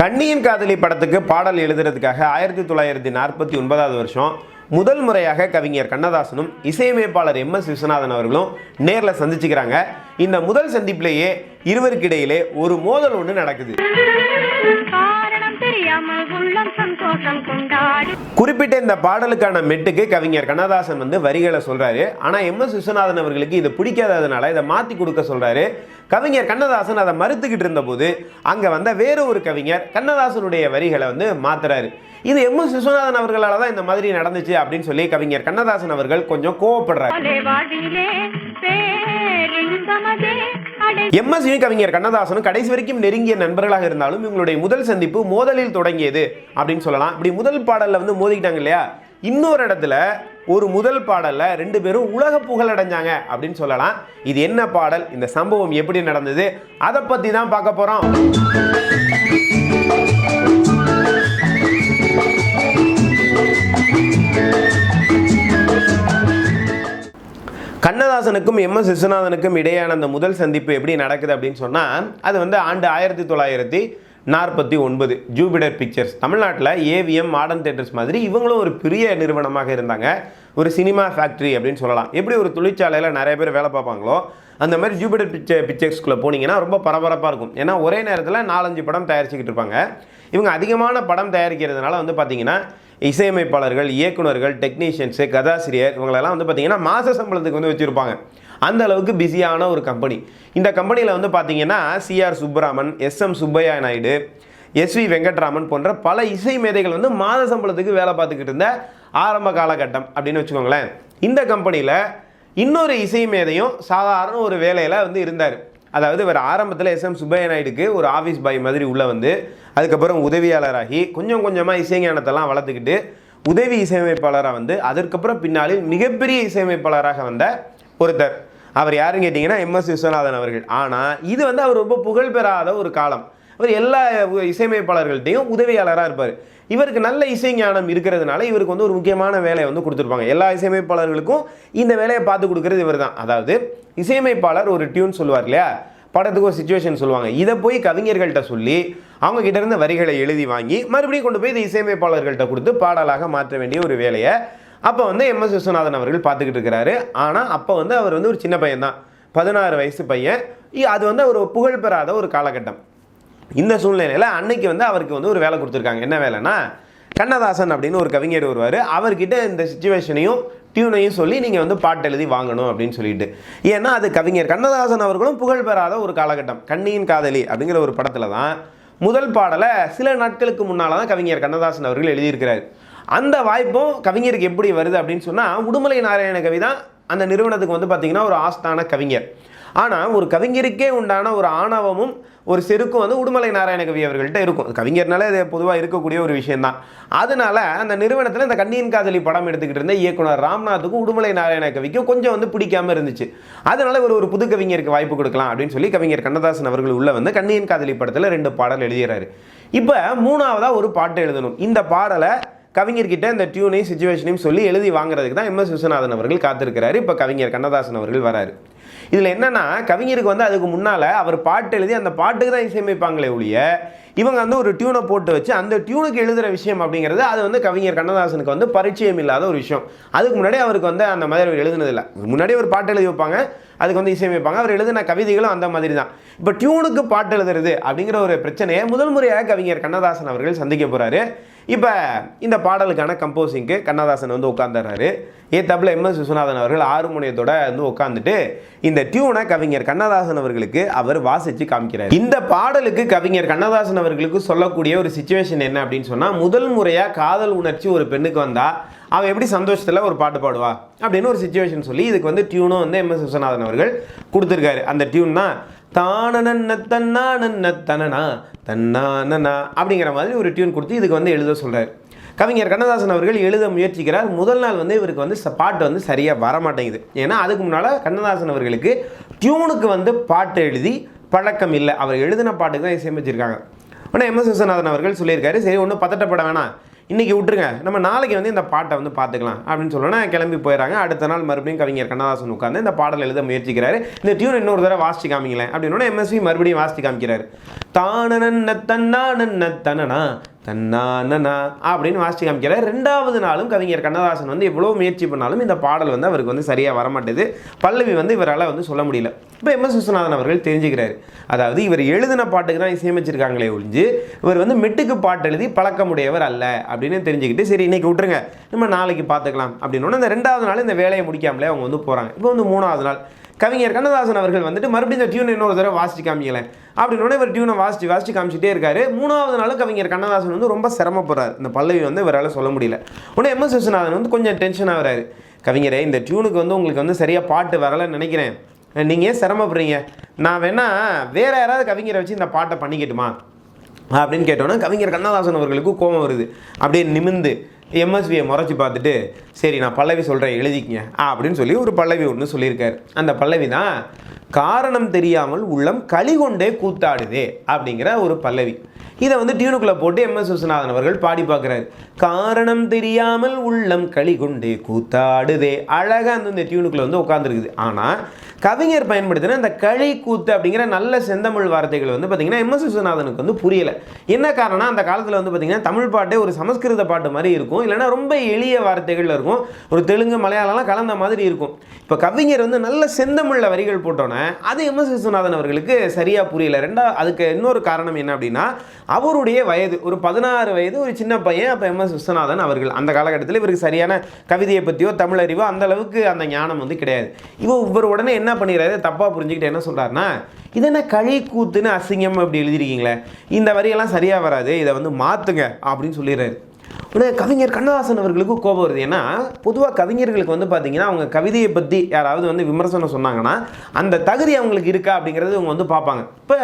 கண்ணியின் காதலி படத்துக்கு பாடல் எழுதுறதுக்காக ஆயிரத்தி தொள்ளாயிரத்தி நாற்பத்தி ஒன்பதாவது வருஷம் முதல் முறையாக கவிஞர் கண்ணதாசனும் இசையமைப்பாளர் எம் எஸ் விஸ்வநாதன் அவர்களும் நேரில் சந்திச்சுக்கிறாங்க. இந்த முதல் சந்திப்பிலேயே இருவருக்கிடையிலே ஒரு மோதல் ஒன்று நடக்குது. குறிப்பிட்ட இந்த பாடலுக்கான மெட்டுக்கு கவிஞர் கண்ணதாசன் வந்து வரிகளை சொல்றாரு. ஆனா எம் எஸ் விஸ்வநாதன் அவர்களுக்கு இது பிடிக்காததுனால இதை மாத்தி கொடுக்க சொல்றாரு. கவிஞர் கண்ணதாசன் அதை மறுத்துக்கிட்டு இருந்தபோது அங்க வந்த வேற ஒரு கவிஞர் கண்ணதாசனுடைய வரிகளை வந்து மாத்துறாரு. இது எம் எஸ் விஸ்வநாதன் அவர்களால தான் இந்த மாதிரி நடந்துச்சு அப்படின்னு சொல்லி கவிஞர் கண்ணதாசன் அவர்கள் கொஞ்சம் கோவப்படுறாரு. எம் வாழ்விலே கவிஞர் கண்ணதாசனும் கடைசி வரைக்கும் நெருங்கிய நண்பர்களாக இருந்தாலும் இவங்களுடைய முதல் சந்திப்பு மோதலில் தொடங்கியது அப்படின்னு சொல்லலாம். இப்படி முதல் பாடல்ல வந்து மோதிக்கிட்டாங்க இல்லையா? இன்னொரு இடத்துல ஒரு முதல் பாடல்ல ரெண்டு பேரும் உலக புகழ் அடைஞ்சாங்க அப்படின்னு சொல்லலாம். இது என்ன பாடல்? இந்த சம்பவம் எப்படி நடந்தது? அதை பத்தி தான் பார்க்க போறோம். கண்ணதாசனுக்கும் எம் எஸ் விஸ்வநாதனுக்கும் இடையான அந்த முதல் சந்திப்பு எப்படி நடக்குது அப்படின்னு சொன்னால் அது வந்து ஆண்டு ஆயிரத்தி தொள்ளாயிரத்தி நாற்பத்தி ஒன்பது ஜூபிடர் பிக்சர்ஸ். தமிழ்நாட்டில் ஏவிஎம் மாடர்ன் தேட்டர்ஸ் மாதிரி இவங்களும் ஒரு பெரிய நிறுவனமாக இருந்தாங்க. ஒரு சினிமா ஃபேக்ட்ரி அப்படின்னு சொல்லலாம். எப்படி ஒரு தொழிற்சாலையில் நிறைய பேர் வேலை பார்ப்பாங்களோ அந்த மாதிரி ஜூபிடர் பிக்சர் பிக்சர்ஸ்குள்ளே போனீங்கன்னா ரொம்ப பரபரப்பாக இருக்கும். ஏன்னா ஒரே நேரத்தில் நாலஞ்சு படம் தயாரிச்சுக்கிட்டு இருப்பாங்க. இவங்க அதிகமான படம் தயாரிக்கிறதுனால வந்து பார்த்தீங்கன்னா இசையமைப்பாளர்கள் இயக்குனர்கள் டெக்னீஷியன்ஸு கதாசிரியர் இவங்களெல்லாம் வந்து பார்த்தீங்கன்னா மாத சம்பளத்துக்கு வந்து வச்சுருப்பாங்க. அந்த அளவுக்கு பிஸியான ஒரு கம்பெனி இந்த கம்பெனியில் வந்து பார்த்தீங்கன்னா CR Subbaraman SM Subbaiah Naidu S V Venkatraman போன்ற பல இசை மேதைகள் வந்து மாத சம்பளத்துக்கு வேலை பார்த்துக்கிட்டு இருந்த ஆரம்ப காலகட்டம் அப்படின்னு வச்சுக்கோங்களேன். இந்த கம்பெனியில் இன்னொரு இசை மேதையும் சாதாரண ஒரு வேலையில் வந்து இருந்தார். அதாவது இவர் ஆரம்பத்தில் எஸ் எம் சுப்பையா நாயுடுக்கு ஒரு ஆஃபீஸ் பாய் மாதிரி உள்ளே வந்து அதுக்கப்புறம் உதவியாளராகி கொஞ்சம் கொஞ்சமாக இசைஞானத்தெல்லாம் வளர்த்துக்கிட்டு உதவி இசையமைப்பாளராக வந்து அதற்கப்புறம் பின்னாளில் மிகப்பெரிய இசையமைப்பாளராக வந்த ஒருத்தர். அவர் யாருன்னு கேட்டிங்கன்னா எம்எஸ் விஸ்வநாதன் அவர்கள். ஆனால் இது வந்து அவர் ரொம்ப புகழ் பெறாத ஒரு காலம். அவர் எல்லா இசையமைப்பாளர்கள்ட்டையும் உதவியாளராக இருப்பார். இவருக்கு நல்ல இசை ஞானம் இருக்கிறதுனால இவருக்கு வந்து ஒரு முக்கியமான வேலையை வந்து கொடுத்துருப்பாங்க. எல்லா இசையமைப்பாளர்களுக்கும் இந்த வேலையை பார்த்து கொடுக்கறது இவர் தான் அதாவது இசையமைப்பாளர் ஒரு டியூன் சொல்லுவார் இல்லையா? படத்துக்கு ஒரு சுச்சுவேஷன் சொல்லுவாங்க. இதை போய் கவிஞர்கள்ட்ட சொல்லி அவங்க கிட்ட வரிகளை எழுதி வாங்கி மறுபடியும் கொண்டு போய் இந்த இசையமைப்பாளர்கள்ட்ட கொடுத்து பாடலாக மாற்ற வேண்டிய ஒரு வேலையை அப்போ வந்து எம். எஸ். விஸ்வநாதன் அவர்கள் பார்த்துக்கிட்டு இருக்கிறாரு. ஆனால் அப்போ வந்து அவர் வந்து ஒரு சின்ன பையன் தான் பதினாறு வயசு பையன். அது வந்து ஒரு புகழ் பெறாத ஒரு காலகட்டம். இந்த சூழ்நிலையில் அன்னைக்கு வந்து அவருக்கு வந்து ஒரு வேலை கொடுத்துருக்காங்க. என்ன வேலைன்னா கண்ணதாசன் அப்படின்னு ஒரு கவிஞர் வருவார். அவர்கிட்ட இந்த சுச்சுவேஷனையும் டியூனையும் சொல்லி நீங்கள் வந்து பாட்டு எழுதி வாங்கணும் அப்படின்னு சொல்லிட்டு. ஏன்னா அது கவிஞர் கண்ணதாசன் அவர்களும் புகழ் பெறாத ஒரு காலகட்டம். கண்ணியின் காதலி அப்படிங்கிற ஒரு படத்தில் தான் முதல் பாடலை சில நாட்களுக்கு முன்னால் தான் கவிஞர் கண்ணதாசன் அவர்கள் எழுதியிருக்கிறார். அந்த வாய்ப்பும் கவிஞருக்கு எப்படி வருது அப்படின்னு சொன்னால் உடுமலை நாராயண கவி தான் அந்த நிறுவனத்துக்கு வந்து பார்த்தீங்கன்னா ஒரு ஆஸ்தான கவிஞர். ஆனால் ஒரு கவிஞருக்கே உண்டான ஒரு ஆணவமும் ஒரு செருக்கும் வந்து உடுமலை நாராயண கவி அவர்கள்ட்ட இருக்கும். கவிஞர்னாலே அது பொதுவாக இருக்கக்கூடிய ஒரு விஷயம்தான். அதனால அந்த நிறுவனத்தில் இந்த கண்ணியின் காதலி படம் எடுத்துக்கிட்டு இருந்த இயக்குனர் ராம்நாத்துக்கும் உடுமலை நாராயண கவிக்கும் கொஞ்சம் வந்து பிடிக்காம இருந்துச்சு. அதனால இவர் ஒரு புது கவிஞருக்கு வாய்ப்பு கொடுக்கலாம் அப்படின்னு சொல்லி கவிஞர் கண்ணதாசன் அவர்கள் உள்ள வந்து கண்ணியின் காதலி படத்தில் ரெண்டு பாடல் எழுதுகிறாரு இப்போ மூணாவதாக ஒரு பாட்டு எழுதணும். இந்த பாடலை கவிஞர்கிட்ட இந்த டியூனையும் சுச்சுவேஷனையும் சொல்லி எழுதி வாங்குறதுக்கு தான் எம் எஸ் விஸ்வநாதன் அவர்கள் காத்திருக்கிறாரு. இப்போ கவிஞர் கண்ணதாசன் அவர்கள் வராரு. இதில் என்னன்னா கவிஞருக்கு வந்து அதுக்கு முன்னால் அவர் பாட்டு எழுதி அந்த பாட்டுக்கு தான் இசையமைப்பாங்களே ஒழிய இவங்க வந்து ஒரு டியூனை போட்டு வச்சு அந்த டியூனுக்கு எழுதுகிற விஷயம் அப்படிங்கிறது அது வந்து கவிஞர் கண்ணதாசனுக்கு வந்து பரிச்சயம் இல்லாத ஒரு விஷயம். அதுக்கு முன்னாடி அவருக்கு வந்து அந்த மாதிரி அவர் எழுதுனதில்லை. முன்னாடி ஒரு பாட்டு எழுதி வைப்பாங்க அதுக்கு வந்து இசையமைப்பாங்க அவர் எழுதின கவிதைகளும் அந்த மாதிரி தான். இப்போ டியூனுக்கு பாட்டு எழுதுறது அப்படிங்கிற ஒரு பிரச்சனையை முதல் முறையாக கவிஞர் கண்ணதாசன் அவர்கள் சந்திக்க போகிறாரு இப்போ இந்த பாடலுக்கான கம்போசிங்க்கு கண்ணதாசன் வந்து உட்காந்துறாரு ஏ எம் எஸ் விஸ்வநாதன் அவர்கள் ஆறுமுனையத்தோட வந்து உட்காந்துட்டு இந்த டியூனை கவிஞர் கண்ணதாசன் அவர்களுக்கு அவர் வாசித்து காமிக்கிறார். இந்த பாடலுக்கு கவிஞர் கண்ணதாசன் அவர்களுக்கு சொல்லக்கூடிய ஒரு சுச்சுவேஷன் என்ன அப்படின்னு சொன்னால் முதல் முறையாக காதல் உணர்ச்சி ஒரு பெண்ணுக்கு வந்தால் அவள் எப்படி சந்தோஷத்தில் ஒரு பாட்டு பாடுவா அப்படின்னு ஒரு சுச்சுவேஷன் சொல்லி இதுக்கு வந்து டியூனும் வந்து எம் எஸ் விஸ்வநாதன் அவர்கள் கொடுத்துருக்காரு. அந்த டியூன் தான் தானனன்ன தன்னானன்ன தனனா தன்னானனா அப்படிங்கிற மாதிரி ஒரு டியூன் கொடுத்து இதுக்கு வந்து எழுத சொல்கிறார் கவிஞர் கண்ணதாசன் அவர்கள் எழுத முயற்சிக்கிறார். முதல் நாள் வந்து இவருக்கு வந்து பாட்டு வந்து சரியாக வர மாட்டேங்குது ஏன்னா அதுக்கு முன்னால் கண்ணதாசன் அவர்களுக்கு டியூனுக்கு வந்து பாட்டு எழுதி பழக்கம் இல்லை. அவர் எழுதின பாட்டுக்கு தான் இசையமைச்சிருக்காங்க. ஆனால் எம் எஸ் விஸ்வநாதன் அவர்கள் சொல்லியிருக்காரு சரி ஒன்றும் பதட்டப்பட வேணாம். இன்றைக்கி விட்டுருங்க. நம்ம நாளைக்கு வந்து இந்த பாட்டை வந்து பார்த்துக்கலாம் அப்படின்னு சொல்லணும்னா கிளம்பி போயிடறாங்க. அடுத்த நாள் மறுபடியும் கவிஞர் கண்ணதாசன் உட்காந்து இந்த பாடல் எழுத முயற்சிக்கிறாரு. இந்த டியூன் இன்னொரு தடவை வாசிச்சு காமிங்களேன். அப்படின்னா எம்எஸ்வி மறுபடியும் வாசிச்சு காமிக்கிறாரு. தானனன்ன தன்னானன்ன தனனா தன்னானனா அப்படின்னு வாசிச்சு காமிக்கிறார். ரெண்டாவது நாளும் கவிஞர் கண்ணதாசன் வந்து எவ்வளோ முயற்சி பண்ணாலும் இந்த பாடல் வந்து அவருக்கு வந்து சரியாக வரமாட்டேது. பல்லவி வந்து இவரால் வந்து சொல்ல முடியல. இப்போ எம் எஸ் விஸ்வநாதன் அவர்கள் தெரிஞ்சுக்கிறாரு. அதாவது இவர் எழுதின பாட்டுக்கு தான் இசையமைச்சிருக்காங்களே ஒழிஞ்சு இவர் வந்து மெட்டுக்கு பாட்டு எழுதி பழக்கமுடையவர் அல்ல அப்படின்னு தெரிஞ்சுக்கிட்டு சரி இன்றைக்கி விட்டுருங்க. நம்ம நாளைக்கு பார்த்துக்கலாம் அப்படின்னு. அந்த ரெண்டாவது நாள் இந்த வேலையை முடிக்காமலே அவங்க வந்து போகிறாங்க இப்போ வந்து மூணாவது நாள். கவிஞர் கண்ணதாசன் அவர்கள் வந்துட்டு மறுபடியும் இந்த டியூன் இன்னொரு தடவை வாசிச்சு காமிக்கலேன் அப்படின்னு இவர் டியூனை வாசிச்சு வாசிச்சு காமிச்சிட்டே இருக்காரு. மூணாவது நாள் கவிஞர் கண்ணதாசன் வந்து ரொம்ப சிரமப்படுறாரு. இந்த பல்லவி வந்து இவரால் சொல்ல முடியல. உடனே எம் எஸ் விஸ்வநாதன் வந்து கொஞ்சம் டென்ஷன் ஆகிறாரு. கவிஞரே இந்த டியூனுக்கு வந்து உங்களுக்கு வந்து சரியாக பாட்டு வரலன்னு நினைக்கிறேன். நீங்கள் ஏன் சிரமப்படுறீங்க? நான் வேணா வேற யாராவது கவிஞரை வச்சு இந்த பாட்டை பண்ணிக்கட்டுமா? அப்படின்னு கேட்டோன்னா கவிஞர் கண்ணதாசன் அவர்களுக்கு கோபம் வருது. அப்படியே நிமிந்து எம்எஸ்வியை முறைச்சி பார்த்துட்டு சரி நான் பல்லவி சொல்கிறேன் எழுதிக்கங்க. அப்படின்னு சொல்லி ஒரு பல்லவி ஒன்று சொல்லியிருக்காரு. அந்த பல்லவி தான் காரணம் தெரியாமல் உள்ளம் களி கொண்டே கூத்தாடுதே அப்படிங்கிற ஒரு பல்லவி. இதை வந்து டியூனுக்குள்ளே போட்டு எம்எஸ் விஸ்வநாதன் அவர்கள் பாடி பார்க்குறாரு. காரணம் தெரியாமல் உள்ளம் களி கொண்டே கூத்தாடுதே. அழகாக அந்த இந்த டியூனுக்குள்ளே வந்து உட்காந்துருக்குது ஆனால் கவிஞர் பயன்படுத்தின அந்த களி கூத்து அப்படிங்கிற நல்ல செந்தமிழ் வார்த்தைகள் வந்து பார்த்தீங்கன்னா எம்எஸ் விஸ்வநாதனுக்கு வந்து புரியலை. என்ன காரணம் அந்த காலத்தில் வந்து பார்த்தீங்கன்னா தமிழ் பாட்டே ஒரு சமஸ்கிருத பாட்டு மாதிரி இருக்கும். இல்லைன்னா ரொம்ப எளிய வார்த்தைகள் இருக்கும். ஒரு தெலுங்கு மலையாளம்லாம் கலந்த மாதிரி இருக்கும். இப்போ கவிஞர் வந்து நல்ல செந்தமிழில் வரிகள் போட்டோன்னே அது எம்எஸ் விஸ்வநாதன் அவர்களுக்கு சரியாக புரியல. ரெண்டா அதுக்கு இன்னொரு காரணம் என்ன அப்படின்னா அவருடைய வயது ஒரு பதினாறு வயது ஒரு சின்ன பையன் அப்போ எம்எஸ் விஸ்வநாதன் அவர்கள். அந்த காலகட்டத்தில் இவருக்கு சரியான கவிதையை பற்றியோ தமிழறிவோ அந்த அளவுக்கு அந்த ஞானம் வந்து கிடையாது. இவர் இவர் உடனே என்ன பண்ணிடுறாரு? தப்பாக புரிஞ்சுக்கிட்டு என்ன சொல்கிறாருன்னா இது என்ன கழி கூத்துன்னு அசிங்கம் அப்படி எழுதிருக்கீங்களே இந்த வரியெல்லாம் சரியாக வராது. இதை வந்து மாற்றுங்க அப்படின்னு சொல்லிடுறாரு. உடனே கவிஞர் கண்ணதாசன் அவர்களுக்கு கோபம் வருது. ஏன்னா பொதுவாக கவிஞர்களுக்கு வந்து பார்த்தீங்கன்னா அவங்க கவிதையை பற்றி யாராவது வந்து விமர்சனம் சொன்னாங்கன்னா அந்த தகுதி அவங்களுக்கு இருக்கா அப்படிங்கிறது அவங்க வந்து பார்ப்பாங்க. இப்போ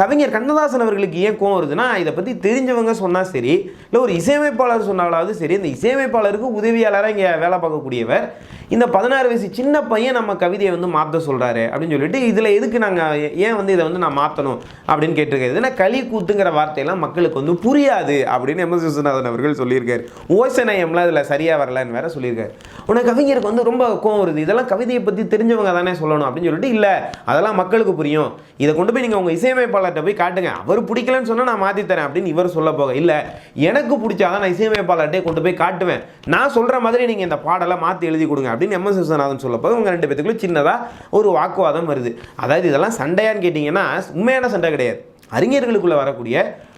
கவிஞர் கண்ணதாசன் அவர்களுக்கு ஏன் கோவம் வருதுன்னா இதை பற்றி தெரிஞ்சவங்க சொன்னால் சரி இல்லை ஒரு இசையமைப்பாளர் சொன்னாலாவது சரி இந்த இசையமைப்பாளருக்கு உதவியாளராக இங்கே வேலை பார்க்கக்கூடியவர் இந்த பதினாறு வயசு சின்ன பையன் நம்ம கவிதையை வந்து மாற்ற சொல்கிறாரு அப்படின்னு சொல்லிட்டு இதில் எதுக்கு நாங்கள் ஏன் வந்து இதை வந்து நான் மாற்றணும் அப்படின்னு கேட்டிருக்கேன் ஏன்னா களி கூத்துங்கிற வார்த்தையெல்லாம் மக்களுக்கு வந்து புரியாது அப்படின்னு எம் எஸ் விஸ்வநாதன் அவர்கள் சொல்லியிருக்காரு. ஓசனயம்லாம் இதில் சரியாக வரலன்னு வேற சொல்லியிருக்காரு. உனக்கு கவிஞருக்கு வந்து ரொம்ப கோவம் வருது. இதெல்லாம் கவிதையை பற்றி தெரிஞ்சவங்க தானே சொல்லணும் அப்படின்னு சொல்லிட்டு இல்லை. அதெல்லாம் மக்களுக்கு புரியும். இதை கொண்டு போய் நீங்கள் உங்கள் இசையமைப்பாளர்கிட்ட போய் காட்டுங்க. அவர் பிடிக்கலன்னு சொன்னால் நான் மாற்றி தரேன் அப்படின்னு இவர் சொல்ல போக. இல்லை எனக்கு பிடிச்சாதான் நான் இசையமைப்பாளர்கிட்டே கொண்டு போய் காட்டுவேன். நான் சொல்கிற மாதிரி நீங்கள் இந்த பாடலை மாற்றி எழுதி கொடுங்க அப்படின்னு எம். எஸ். விஸ்வநாதன் சொல்ல போக உங்கள் ரெண்டு பேத்துக்குள்ளே சின்னதாக ஒரு வாக்குவாதம் வருது. அதாவது இதெல்லாம் சண்டையான்னு கேட்டிங்கன்னா உண்மையான சண்டை கிடையாது. அறிஞர்களுக்குள்ளே வரக்கூடிய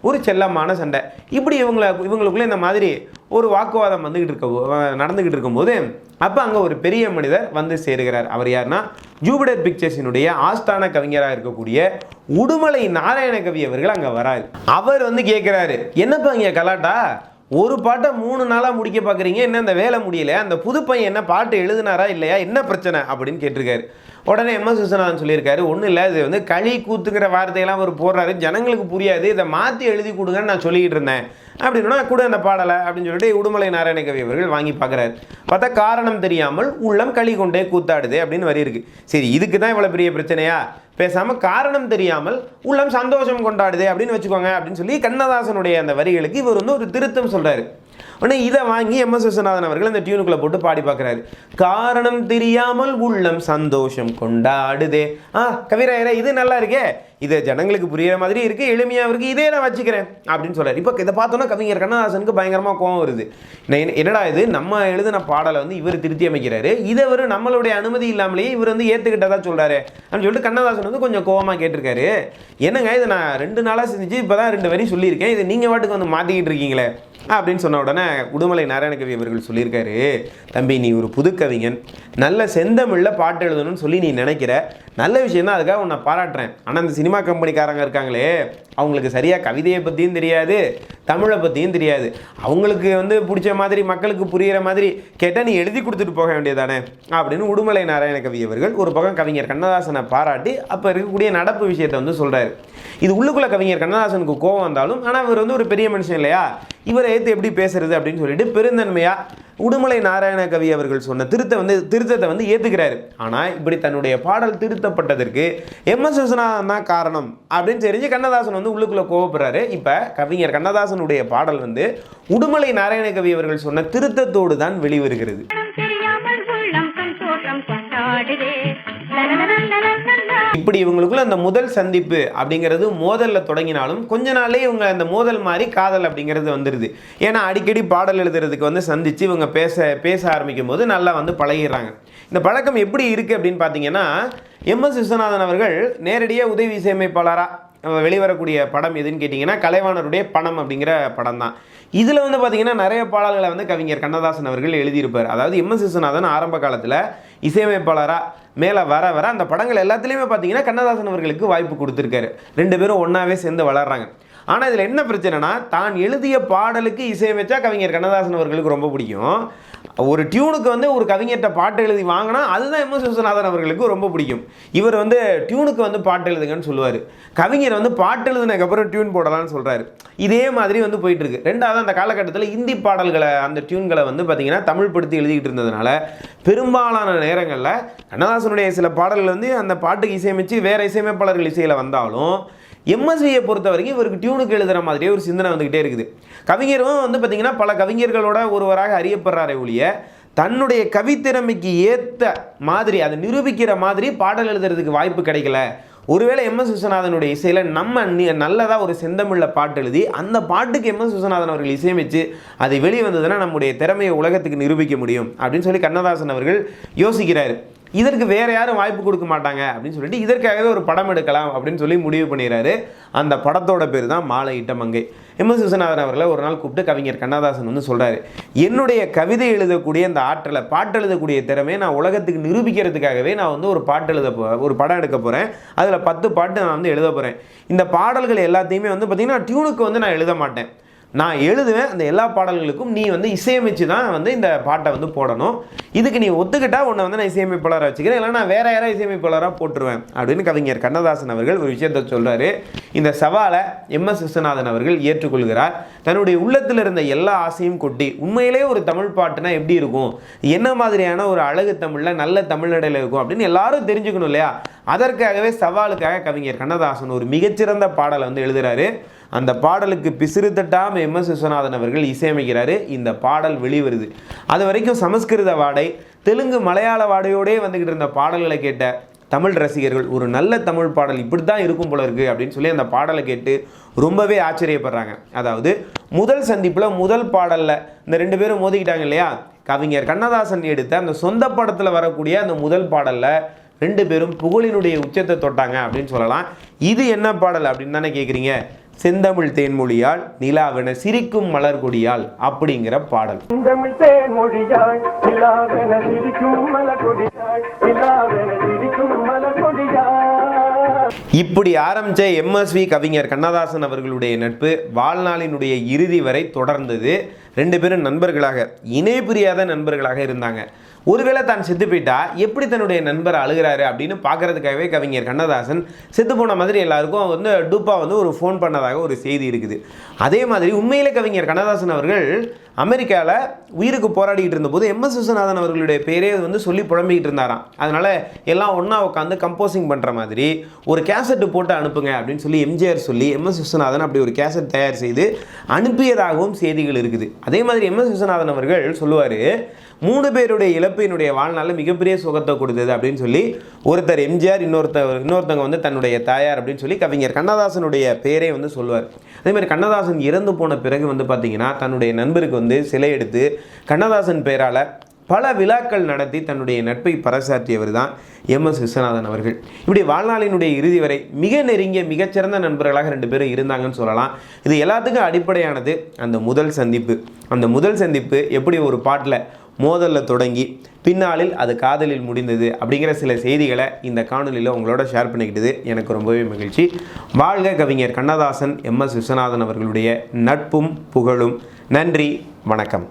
ஒரு செல்லமான சண்டை. இப்படி இவங்களை இவங்களுக்குள்ளே இந்த மாதிரி ஒரு வாக்குவாதம் வந்துக்கிட்டு இருக்க நடந்துக்கிட்டு இருக்கும்போது அப்போ அங்கே ஒரு பெரிய மனிதர் வந்து சேருகிறார். அவர் யாருன்னா ஜூபிடர் பிக்சர்ஸினுடைய ஆஸ்தான கவிஞராக இருக்கக்கூடிய உடுமலை நாராயண கவி அவர்கள் அங்கே வராரு. அவர் வந்து கேட்குறாரு என்னப்பா இங்கே கலாட்டா? ஒரு பாட்டை மூணு நாளாக முடிக்க பார்க்குறீங்க என்ன அந்த வேலை முடியல? அந்த புது பையன் என்ன பாட்டு எழுதினாரா இல்லையா? என்ன பிரச்சனை? அப்படின்னு கேட்டிருக்காரு. உடனே எம் எஸ் விஸ்வநாதன் சொல்லியிருக்காரு ஒன்றும் இல்லை இது வந்து களி கூத்துங்கிற வார்த்தையெல்லாம் அவர் போடுறாரு. ஜனங்களுக்கு புரியாது இதை மாற்றி எழுதி கொடுங்கன்னு நான் சொல்லிக்கிட்டு இருந்தேன். அப்படின்னா கூட அந்த பாடலை அப்படின்னு சொல்லிட்டு உடுமலை நாராயண கவி அவர்கள் வாங்கி பார்க்குறாரு. பார்த்தா காரணம் தெரியாமல் உள்ளம் களி கொண்டே கூத்தாடுது அப்படின்னு வரி இருக்கு. சரி இதுக்கு தான் இவ்வளோ பெரிய பிரச்சனையா? பேசாமல் காரணம் தெரியாமல் உள்ளம் சந்தோஷம் கொண்டாடுதே அப்படின்னு வச்சுக்கோங்க அப்படின்னு சொல்லி கண்ணதாசனுடைய அந்த வரிகளுக்கு இவர் வந்து ஒரு திருத்தம் சொல்கிறாரு உடனே இதை வாங்கி எம் எஸ் விஸ்வநாதன் அவர்கள் அந்த டியூனுக்குள்ள போட்டு பாடி பார்க்குறாரு. காரணம் தெரியாமல் உள்ளம் சந்தோஷம் கொண்டாடுதே. ஆ கவிராயரே இது நல்லா இருக்கே. இது ஜனங்களுக்கு புரியிற மாதிரி இருக்கு எளிமையாக இருக்குது இதே நான் வச்சுக்கிறேன் அப்படின்னு சொல்கிறார் இப்போ இதை பார்த்தோன்னா கவிஞர் கண்ணதாசனுக்கு பயங்கரமாக கோவம் வருது. என்னடா இது? நம்ம எழுதின பாடலை வந்து இவர் திருத்தி அமைக்கிறாரு. இதை இவர் நம்மளுடைய அனுமதி இல்லாமலேயே இவர் வந்து ஏற்றுக்கிட்டதா சொல்கிறாரு அப்படின்னு சொல்லிட்டு கண்ணதாசன் வந்து கொஞ்சம் கோவமாக கேட்டிருக்காரு. என்னங்க இதை நான் ரெண்டு நாளாக செஞ்சு இப்போ தான் ரெண்டு வரி சொல்லியிருக்கேன். இது நீங்கள் வாட்டுக்கு வந்து மாத்திக்கிட்டு இருக்கீங்களே. அப்படின்னு சொன்ன உடனே உடுமலை நாராயணகவி அவர்கள் சொல்லியிருக்காரு தம்பி நீ ஒரு புது கவிஞன் நல்ல செந்தமிழில் பாட்டு எழுதணும்னு சொல்லி நீ நினைக்கிற. நல்ல விஷயம் தான் அதுக்காக உன்னை பாராட்டுறேன். ஆனால் இந்த சினிமா கம்பெனிக்காரங்க இருக்காங்களே அவங்களுக்கு சரியாக கவிதையை பற்றியும் தெரியாது தமிழை பற்றியும் தெரியாது. அவங்களுக்கு வந்து பிடிச்ச மாதிரி மக்களுக்கு புரிகிற மாதிரி கேட்டால் நீ எழுதி கொடுத்துட்டு போக வேண்டியதானே அப்படின்னு உடுமலை நாராயண கவி அவர்கள் ஒரு பக்கம் கவிஞர் கண்ணதாசனை பாராட்டி அப்போ இருக்கக்கூடிய நடப்பு விஷயத்தை வந்து சொல்கிறாரு இது உள்ளுக்குள்ள கவிஞர் கண்ணதாசனுக்கு கோவம் வந்தாலும் ஆனால் இவர் வந்து ஒரு பெரிய மனுஷன் இல்லையா? இவரை ஏற்று எப்படி பேசுறது அப்படின்னு சொல்லிட்டு பெருந்தன்மையாக உடுமலை நாராயண கவி அவர்கள் சொன்ன திருத்த வந்து திருத்தத்தை வந்து ஏற்றுக்கிறாரு ஆனால் இப்படி தன்னுடைய பாடல் திருத்தப்பட்டதற்கு எம் எஸ் விஸ்வநாதன் தான் காரணம் அப்படின்னு தெரிஞ்சு கண்ணதாசன் வந்து உள்ளுக்குள்ளே கோவப்படுறாரு. இப்போ கவிஞர் கண்ணதாசனுடைய பாடல் வந்து உடுமலை நாராயண கவி அவர்கள் சொன்ன திருத்தத்தோடு தான் வெளிவருகிறது. இப்படி இவங்களுக்குள்ள அந்த முதல் சந்திப்பு அப்படிங்கிறது மோதலில் தொடங்கினாலும் கொஞ்ச நாளே இவங்க அந்த மோதல் மாதிரி காதல் அப்படிங்கிறது வந்துடுது ஏன்னா அடிக்கடி பாடல் எழுதுறதுக்கு வந்து சந்தித்து இவங்க பேச பேச ஆரம்பிக்கும் போது நல்லா வந்து பழகிடுறாங்க. இந்த பழக்கம் எப்படி இருக்குது அப்படின்னு பார்த்தீங்கன்னா எம்எஸ் விஸ்வநாதன் அவர்கள் நேரடியாக உதவி இசையமைப்பாளராக வெளிவரக்கூடிய படம் எதுன்னு கேட்டிங்கன்னா கலைவாணருடைய பணம் அப்படிங்கிற படம் தான் இதில் வந்து பார்த்திங்கன்னா நிறைய பாடல்களை வந்து கவிஞர் கண்ணதாசன் அவர்கள் எழுதியிருப்பார். அதாவது எம்எஸ் விஸ்வநாதன் ஆரம்ப காலத்தில் இசையமைப்பாளராக மேலே வர வர அந்த படங்கள் எல்லாத்துலேயுமே பார்த்தீங்கன்னா கண்ணதாசன் அவர்களுக்கு வாய்ப்பு கொடுத்துருக்காரு. ரெண்டு பேரும் ஒன்றாவே சேர்ந்து வளர்கிறாங்க ஆனால் இதில் என்ன பிரச்சனைனா தான் எழுதிய பாடலுக்கு இசையமைச்சா கவிஞர் கண்ணதாசன் அவர்களுக்கு ரொம்ப பிடிக்கும். ஒரு டியூனுக்கு வந்து ஒரு கவிஞர்கிட்ட பாட்டு எழுதி வாங்கினா அதுதான் எம்எஸ் விஸ்வநாதன் அவர்களுக்கு ரொம்ப பிடிக்கும். இவர் வந்து டியூனுக்கு வந்து பாட்டு எழுதுங்கன்னு சொல்லுவார். கவிஞர் வந்து பாட்டு எழுதுனதுக்கப்புறம் டியூன் போடலாம்னு சொல்கிறாரு இதே மாதிரி வந்து போயிட்டுருக்கு. ரெண்டாவது அந்த காலகட்டத்தில் இந்தி பாடல்களை அந்த டியூன்களை வந்து பார்த்திங்கன்னா தமிழ் படுத்தி எழுதிக்கிட்டு இருந்ததுனால பெரும்பாலான நேரங்களில் கண்ணதாசனுடைய சில பாடல்கள் வந்து அந்த பாட்டுக்கு இசையமைச்சு வேறு இசையமைப்பாளர்கள் இசையில் வந்தாலும் எம்எஸ்வியை பொறுத்த வரைக்கும் இவருக்கு டியூனுக்கு எழுதுகிற மாதிரியே ஒரு சிந்தனை வந்துக்கிட்டே இருக்குது. கவிஞரும் வந்து பார்த்தீங்கன்னா பல கவிஞர்களோட ஒருவராக அறியப்படுறாரே ஒழிய தன்னுடைய கவித்திறமைக்கு ஏற்ற மாதிரி அதை நிரூபிக்கிற மாதிரி பாடல் எழுதுறதுக்கு வாய்ப்பு கிடைக்கல. ஒருவேளை எம். எஸ். விஸ்வநாதனுடைய இசையில் நம்ம நல்லதாக ஒரு செந்தமிழில் பாட்டு எழுதி அந்த பாட்டுக்கு எம். எஸ். விஸ்வநாதன் அவர்கள் இசையமைச்சு அது வெளியே வந்ததுன்னா நம்முடைய திறமையை உலகத்துக்கு நிரூபிக்க முடியும் அப்படின்னு சொல்லி கண்ணதாசன் அவர்கள் யோசிக்கிறார். இதற்கு வேறு யாரும் வாய்ப்பு கொடுக்க மாட்டாங்க அப்படின்னு சொல்லிட்டு இதற்காகவே ஒரு படம் எடுக்கலாம் அப்படின்னு சொல்லி முடிவு பண்ணிடுறாரு. அந்த படத்தோட பேர் தான் மாலை இட்ட மங்கை. எம் எஸ் விஸ்வநாதன் அவர்களை ஒரு நாள் கூப்பிட்டு கவிஞர் கண்ணதாசன் வந்து சொல்கிறாரு என்னுடைய கவிதை எழுதக்கூடிய அந்த ஆற்றலை பாட்டு எழுதக்கூடிய திறமையை நான் உலகத்துக்கு நிரூபிக்கிறதுக்காகவே நான் வந்து ஒரு பாட்டு எழுத போ ஒரு படம் எடுக்க போகிறேன் அதில் பத்து பாட்டு நான் வந்து எழுத போகிறேன் இந்த பாடல்கள் எல்லாத்தையுமே வந்து பார்த்திங்கன்னா டியூனுக்கு வந்து நான் எழுத மாட்டேன். நான் எழுதுவேன் அந்த எல்லா பாடல்களுக்கும் நீ வந்து இசையமைச்சு தான் வந்து இந்த பாட்டை வந்து போடணும். இதுக்கு நீ ஒத்துக்கிட்டா உன்னை வந்து நான் இசையமைப்பாளராக வச்சுக்கிறேன். இல்லைனா நான் வேற யாராவது இசையமைப்பாளராக போட்டுருவேன் அப்படின்னு கவிஞர் கண்ணதாசன் அவர்கள் ஒரு விஷயத்தை சொல்கிறாரு இந்த சவாலை எம் எஸ் விஸ்வநாதன் அவர்கள் ஏற்றுக்கொள்கிறார். தன்னுடைய உள்ளத்தில் இருந்த எல்லா ஆசையும் கொட்டி உண்மையிலே ஒரு தமிழ் பாட்டுனா எப்படி இருக்கும்? என்ன மாதிரியான ஒரு அழகு தமிழில் நல்ல தமிழ்நடையில் இருக்கும் அப்படின்னு எல்லாரும் தெரிஞ்சுக்கணும் இல்லையா? அதற்காகவே சவாலுக்காக கவிஞர் கண்ணதாசன் ஒரு மிகச்சிறந்த பாடலை வந்து எழுதுறாரு. அந்த பாடலுக்கு பிசிறு தட்டாம எம் எஸ் விஸ்வநாதன் அவர்கள் இசையமைக்கிறாரு. இந்த பாடல் வெளிவருது. அது வரைக்கும் சமஸ்கிருத வாடை தெலுங்கு மலையாள வாடையோடே வந்துக்கிட்டு இருந்த பாடல்களை கேட்ட தமிழ் ரசிகர்கள் ஒரு நல்ல தமிழ் பாடல் இப்படி தான் இருக்கும் போல இருக்கு அப்படின்னு சொல்லி அந்த பாடலை கேட்டு ரொம்பவே ஆச்சரியப்படுறாங்க. அதாவது முதல் சந்திப்பில் முதல் பாடலில் இந்த ரெண்டு பேரும் மோதிக்கிட்டாங்க இல்லையா? கவிஞர் கண்ணதாசன் எடுத்த அந்த சொந்த படத்தில் வரக்கூடிய அந்த முதல் பாடலில் ரெண்டு பேரும் புகழினுடைய உச்சத்தை தொட்டாங்க அப்படின்னு சொல்லலாம். இது என்ன பாடல் அப்படின்னு தானே கேட்குறீங்க செந்தமிழ் தேன்மொழியால் நிலாவென சிரிக்கும் மலர் கொடியால் அப்படிங்கிற பாடல். இப்படி ஆரம்பித்த எம்எஸ்வி கவிஞர் கண்ணதாசன் அவர்களுடைய நட்பு வாழ்நாளினுடைய இறுதி வரை தொடர்ந்தது. ரெண்டு பேரும் நண்பர்களாக இணை பிரியாத நண்பர்களாக இருந்தாங்க. ஒருவேளை தான் செத்து போயிட்டா எப்படி தன்னுடைய நண்பர் அழுகிறாரு அப்படின்னு பார்க்கறதுக்காகவே கவிஞர் கண்ணதாசன் செத்து போன மாதிரி எல்லாருக்கும் வந்து டூப்பா வந்து ஒரு ஃபோன் பண்ணதாக ஒரு செய்தி இருக்குது. அதே மாதிரி உண்மையில் கவிஞர் கண்ணதாசன் அவர்கள் அமெரிக்காவில் உயிருக்கு போராடிக்கிட்டு இருந்தபோது எம்எஸ் விஸ்வநாதன் அவர்களுடைய பேரே வந்து சொல்லி புலம்பிக்கிட்டு இருந்தாராம். அதனால் எல்லாம் ஒன்றா உட்காந்து கம்போசிங் பண்ணுற மாதிரி ஒரு கேசட்டு போட்டு அனுப்புங்க அப்படின்னு சொல்லி எம்ஜிஆர் சொல்லி எம்எஸ் விஸ்வநாதன் அப்படி ஒரு கேசட் தயார் செய்து அனுப்பியதாகவும் செய்திகள் இருக்குது. அதே மாதிரி எம்எஸ் விஸ்வநாதன் அவர்கள் சொல்லுவார் மூணு பேருடைய இழப்பு என்னுடைய வாழ்நாளில் மிகப்பெரிய சுகத்தை கொடுத்தது அப்படின்னு சொல்லி ஒருத்தர் எம்ஜிஆர் இன்னொருத்தர் இன்னொருத்தவங்க வந்து தன்னுடைய தாயார் அப்படின்னு சொல்லி கவிஞர் கண்ணதாசனுடைய பேரே வந்து சொல்லுவார். அதே மாதிரி கண்ணதாசன் இறந்து போன பிறகு வந்து பார்த்திங்கன்னா தன்னுடைய நண்பருக்கு வந்து சிலை எடுத்து கண்ணதாசன் பெயரால் பல விழாக்கள் நடத்தி தன்னுடைய நட்பை பறைசாற்றியவர் தான் எம் எஸ் விஸ்வநாதன் அவர்கள். இப்படி வாழ்நாளினுடைய இறுதி வரை மிக நெருங்கிய மிகச்சிறந்த நண்பர்களாக ரெண்டு பேரும் இருந்தாங்கன்னு சொல்லலாம். இது எல்லாத்துக்கும் அடிப்படையானது அந்த முதல் சந்திப்பு. அந்த முதல் சந்திப்பு எப்படி ஒரு பாட்டில் மோதலில் தொடங்கி பின்னாளில் அது காதலில் முடிந்தது அப்படிங்கிற சில செய்திகளை இந்த காணொலியில் உங்களோட ஷேர் பண்ணிக்கிட்டது எனக்கு ரொம்பவே மகிழ்ச்சி. வாழ்க கவிஞர் கண்ணதாசன் எம் எஸ் விஸ்வநாதன் அவர்களுடைய நட்பும் புகழும். நன்றி. வணக்கம்.